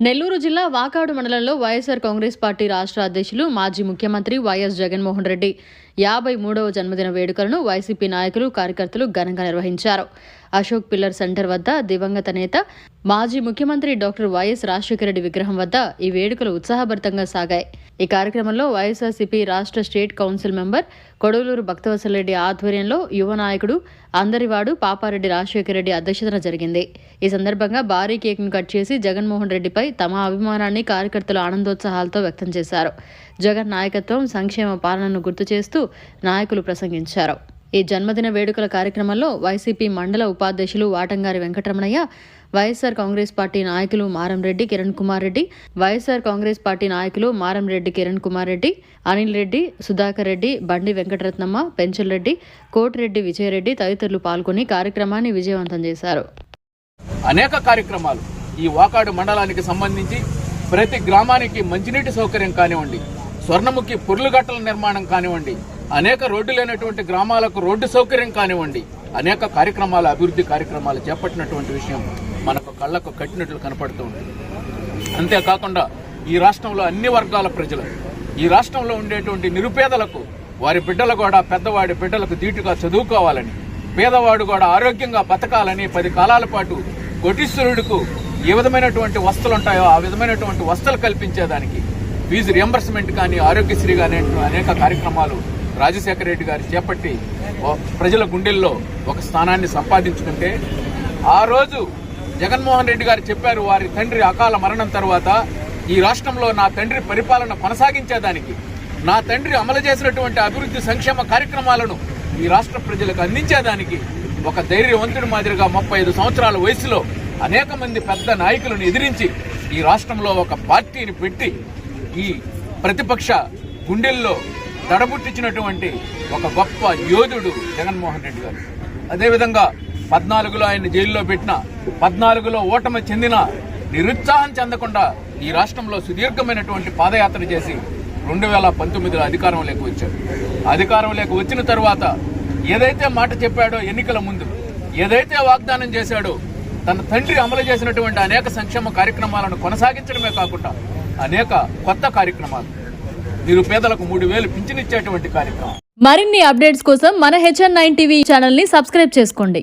నెల్లూరు జిల్లా వాకాడు మండలంలో వైఎస్ఆర్ కాంగ్రెస్ పార్టీ రాష్ట్ర అధ్యక్షులు మాజీ ముఖ్యమంత్రి వైఎస్ జగన్మోహన్ రెడ్డి యాభై మూడవ జన్మదిన వేడుకలను వైసీపీ నాయకులు కార్యకర్తలు ఘనంగా నిర్వహించారు. అశోక్ పిల్లర్ సెంటర్ వద్ద దివంగత నేత మాజీ ముఖ్యమంత్రి డాక్టర్ వైఎస్ రాజశేఖర రెడ్డి విగ్రహం వద్ద ఈ వేడుకలు ఉత్సాహభరితంగా సాగాయి. ఈ కార్యక్రమంలో వైఎస్ఆర్సీపీ రాష్ట్ర state council member Kodavaluru Bhaktavatsala Reddy ఆధ్వర్యంలో యువ నాయకుడు అందరివాడు పాపారెడ్డి రాజశేఖర రెడ్డి అధ్యక్షతన జరిగింది. ఈ సందర్భంగా భారీ కేక్ను కట్ చేసి జగన్మోహన్ రెడ్డిపై తమ అభిమానాన్ని కార్యకర్తలు ఆనందోత్సాహాలతో వ్యక్తం చేశారు. జగన్ నాయకత్వం సంక్షేమ పాలనను గుర్తు చేస్తూ నాయకులు ప్రసంగించారు. ఈ జన్మదిన వేడుకల కార్యక్రమంలో వైసీపీ మండల ఉపాధ్యక్షులు వాటంగారి వెంకటరమణయ్య వైఎస్ఆర్ కాంగ్రెస్ పార్టీ నాయకులు మారంరెడ్డి కిరణ్ కుమార్ రెడ్డి వైఎస్ఆర్ కాంగ్రెస్ పార్టీ నాయకులు మారంరెడ్డి కిరణ్ కుమార్ రెడ్డి అనిల్ రెడ్డి సుధాకర్ రెడ్డి బండి వెంకటరత్నమ్మ పెంచల్ రెడ్డి కోటిరెడ్డి విజయరెడ్డి తదితరులు పాల్గొని కార్యక్రమాన్ని విజయవంతం చేశారు. అనేక కార్యక్రమాలు ఈ వాకాడు మండలానికి సంబంధించి ప్రతి గ్రామానికి మంచినీటి సౌకర్యం కానివ్వండి స్వర్ణముఖి పుర్లుగట్టల నిర్మాణం కానివ్వండి అనేక రోడ్డు లేనటువంటి గ్రామాలకు రోడ్డు సౌకర్యం కానివ్వండి అనేక కార్యక్రమాల అభివృద్ధి కార్యక్రమాలు చేపట్టినటువంటి విషయం మనకు కళ్ళకు కట్టినట్లు కనపడుతూ ఉంటుంది అంతేకాకుండా ఈ రాష్ట్రంలో అన్ని వర్గాల ప్రజలు ఈ రాష్ట్రంలో ఉండేటువంటి నిరుపేదలకు వారి బిడ్డలు కూడా పెద్దవాడి బిడ్డలకు ధీటుగా చదువుకోవాలని పేదవాడు కూడా ఆరోగ్యంగా బతకాలని పది కాలాల పాటు కోటీశ్వరుడికు ఏ విధమైనటువంటి వస్తువులు ఉంటాయో ఆ విధమైనటువంటి వస్తువులు కల్పించేదానికి ఫీజు రియంబర్స్మెంట్ కానీ ఆరోగ్యశ్రీ కానీ అనేక కార్యక్రమాలు రాజశేఖర రెడ్డి గారు చేపట్టి ప్రజల గుండెల్లో ఒక స్థానాన్ని సంపాదించుకుంటే ఆ రోజు జగన్మోహన్ రెడ్డి గారు చెప్పారు వారి తండ్రి అకాల మరణం తర్వాత ఈ రాష్ట్రంలో నా తండ్రి పరిపాలన కొనసాగించేదానికి. నా తండ్రి అమలు చేసినటువంటి అభివృద్ధి సంక్షేమ కార్యక్రమాలను ఈ రాష్ట్ర ప్రజలకు అందించేదానికి ఒక ధైర్యవంతుడి మాదిరిగా ముప్పై ఐదు సంవత్సరాల వయసులో అనేక మంది పెద్ద నాయకులను ఎదిరించి ఈ రాష్ట్రంలో ఒక పార్టీని పెట్టి ఈ ప్రతిపక్ష గుండెల్లో దడబుట్టించినటువంటి ఒక గొప్ప యోధుడు జగన్మోహన్ రెడ్డి గారు. అదేవిధంగా పద్నాలుగులో ఆయన జైల్లో పెట్టిన పద్నాలుగులో ఓటమి చెందిన నిరుత్సాహం చెందకుండా ఈ రాష్ట్రంలో సుదీర్ఘమైనటువంటి పాదయాత్ర చేసి రెండు వేల పంతొమ్మిదిలో అధికారంలోకి వచ్చాడు. అధికారంలోకి వచ్చిన తర్వాత ఏదైతే మాట చెప్పాడో ఎన్నికల ముందు ఏదైతే వాగ్దానం చేశాడో తన తండ్రి అమలు చేసినటువంటి అనేక సంక్షేమ కార్యక్రమాలను కొనసాగించడమే కాకుండా అనేక కొత్త కార్యక్రమాలు నిరుపేదలకు మూడు వేలు పింఛనిచ్చేటువంటి కార్యక్రమం. మరిన్ని అప్డేట్స్ కోసం మన హెచ్ఎన్ నైన్ టీవీ ఛానల్ని సబ్స్క్రైబ్ చేసుకోండి.